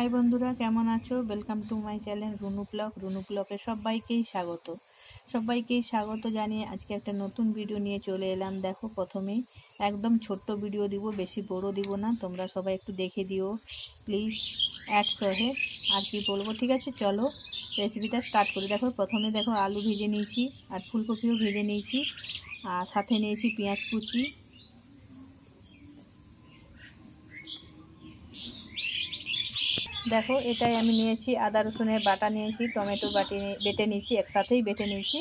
High বন্ধুরা, কেমন আছো? Welcome to my channel Runu blog Runu ব্লগে সবাইকেই স্বাগত। সবাইকেই স্বাগত জানিয়ে আজকে একটা নতুন ভিডিও নিয়ে চলে এলাম। দেখো, প্রথমেই একদম ছোট্ট ভিডিও দিব, বেশি বড় দিব না। তোমরা সবাই একটু দেখে দিও প্লিজ অ্যাড সহে আর কি বলব, ঠিক আছে? চলো রেসিপিটা স্টার্ট করি। দেখো, প্রথমে দেখো আলু ভেজে নিয়েছি, আর ফুলকপিও ভেজে নিয়েছি, আর সাথে নিয়েছি পেঁয়াজ কুচি। দেখো, এটাই আমি নিয়েছি। আদা, রসুনের বাটা নিয়েছি, টমেটো বাটি বেটে নিয়েছি, একসাথেই বেটে নিয়েছি।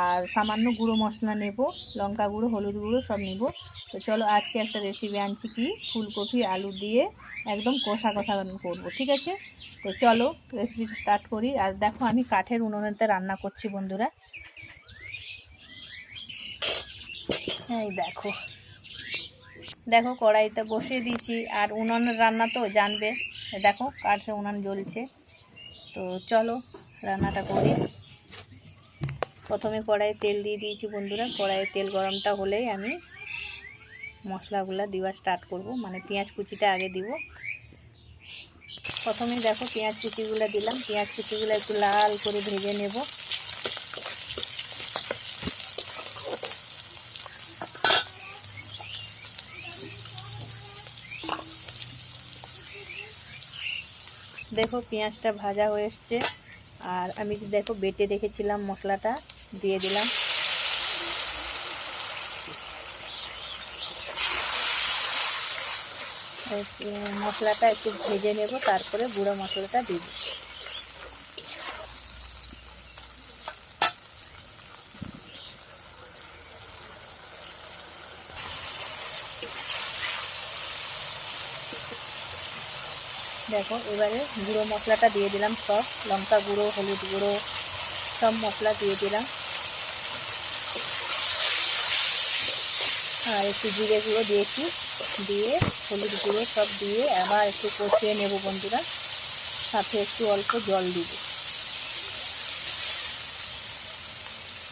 আর সামান্য গুঁড়ো মশলা নেব, লঙ্কা গুঁড়ো, হলুদ গুঁড়ো, সব নেব। তো চলো, আজকে একটা রেসিপি আনছি কি? ফুলকপি, আলু দিয়ে একদম কষা কষা করব, ঠিক আছে? তো চলো রেসিপি স্টার্ট করি। আর দেখো, আমি কাঠের উনুনেতে রান্না করছি, বন্ধুরা। এই দেখো। দেখো, কড়াইতে বসিয়ে দিয়েছি। আর উনুনের রান্না তো জানবে। দেখো কাঠে উনান জ্বলছে। তো চলো, রান্নাটা করি। প্রথমে কড়াইয়ে তেল দিয়ে দিয়েছি বন্ধুরা। কড়াইয়ে তেল গরমটা হলেই আমি মশলাগুলো দেওয়া স্টার্ট করব। মানে পেঁয়াজ কুচিটা আগে দিব। প্রথমে দেখো, পেঁয়াজ কুচিগুলো দিলাম। পেঁয়াজ কুচিগুলো একটু লাল করে ভেজে নেব। দেখো, পেঁয়াজটা ভাজা হয়ে এসছে। আর আমি দেখো, বেটে রেখেছিলাম মশলাটা, দিয়ে দিলাম। মশলাটা একটু ভেজে নেব, তারপরে গুঁড়ো মশলাটা দিব। দেখো, এবারে গুঁড়ো মশলাটা দিয়ে দিলাম সব। লঙ্কা গুঁড়ো, হলুদ গুঁড়ো, সব মশলা দিয়ে দিলাম। আর একটু জিরে গুঁড়ো দিয়েছি। দিয়ে হলুদ গুঁড়ো সব দিয়ে আবার একটু কষিয়ে নেব বন্ধুরা। সাথে একটু অল্প জল দিব।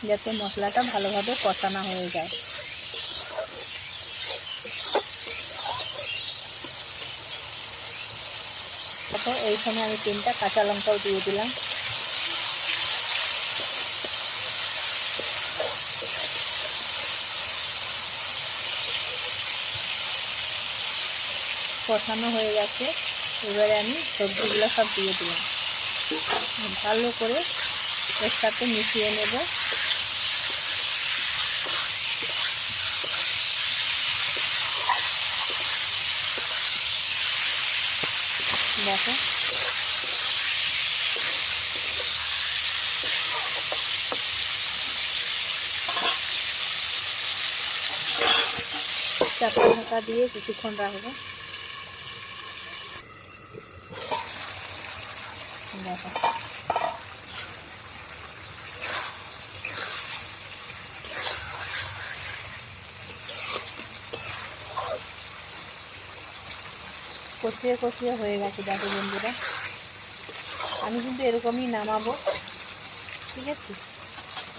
যাতে মশলাটা ভালোভাবে কষানো হয়ে যায়। দেখো এই সময় আমি তিনটা কাঁচা লঙ্কাও দিয়ে দিলাম। কষানো হয়ে গেছে। এবারে আমি সবজিগুলো সব দিয়ে দিলাম। ভালো করে এর সাথে মিশিয়ে নেব। দেখো চাপা ঢাকা দিয়ে কিছুক্ষণ রাখব দেখো কষিয়ে কষিয়ে হয়ে গেছে দেখো বন্ধুরা। আমি কিন্তু এরকমই নামাবো, ঠিক আছে?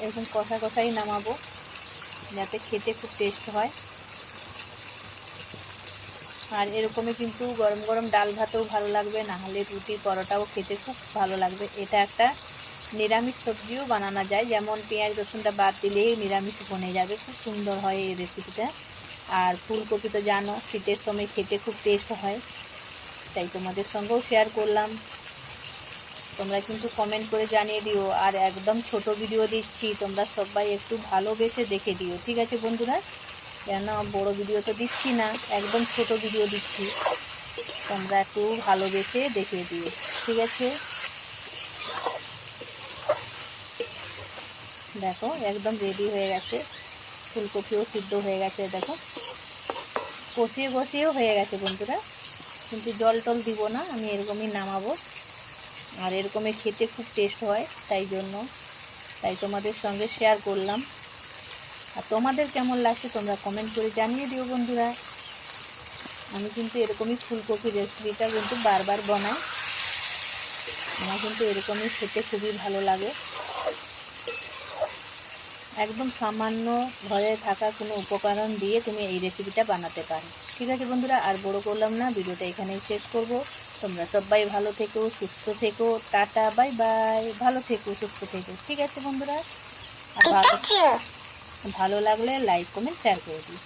এরকম কষা কষাই নামাবো, যাতে খেতে খুব টেস্ট হয়। আর এরকমই কিন্তু গরম গরম ডাল ভাতেও ভালো লাগবে, না হলে রুটি পরোটাও খেতে খুব ভালো লাগবে। এটা একটা নিরামিষ সবজিও বানানো যায়, যেমন পেঁয়াজ, রসুনটা বাদ দিলেই নিরামিষ বনে যাবে। খুব সুন্দর হয় এই রেসিপিটা আর ফুলকপি তো জানো, শীতের সময় খেতে খুব টেস্ট হয়। তাই তোমাদের সঙ্গেও শেয়ার করলাম। তোমরা কিন্তু কমেন্ট করে জানিয়ে দিও। আর একদম ছোট ভিডিও দিচ্ছি, তোমরা সবাই একটু ভালোবেসে দেখে দিও। ঠিক আছে বন্ধুরা? কেন বড় ভিডিও তো দিচ্ছি না, একদম ছোট ভিডিও দিচ্ছি। তোমরা একটু ভালোবেসে দেখে দিও। ঠিক আছে? দেখো, একদম রেডি হয়ে গেছে। ফুলকপিও সিদ্ধ হয়ে গেছে, দেখো। কষিয়ে কষিয়েও হয়ে গেছে বন্ধুরা। কিন্তু জল টল দিব না, আমি এরকমই নামাবো। আর এরকমই খেতে খুব টেস্ট হয়, তাই জন্য। তাই তোমাদের সঙ্গে শেয়ার করলাম। আর তোমাদের কেমন লাগছে তোমরা কমেন্ট করে জানিয়ে দিও বন্ধুরা। আমি কিন্তু এরকমই ফুলকপি রেসিপিটা কিন্তু বারবার বানাই। আমার কিন্তু এরকমই খেতে খুবই ভালো লাগে। একদম সামান্য ঘরে থাকা কোনো উপকরণ দিয়ে তুমি এই রেসিপিটা বানাতে পারো। ঠিক আছে বন্ধুরা আর বড় করলাম না ভিডিওটা এখানেই শেষ করব। তোমরা সবাই ভালো থেকো সুস্থ থেকো টাটা বাই বাই ভালো থেকো সুস্থ থেকো। ঠিক আছে বন্ধুরা আর ভালো লাগলে লাইক কমেন্ট শেয়ার করে দিই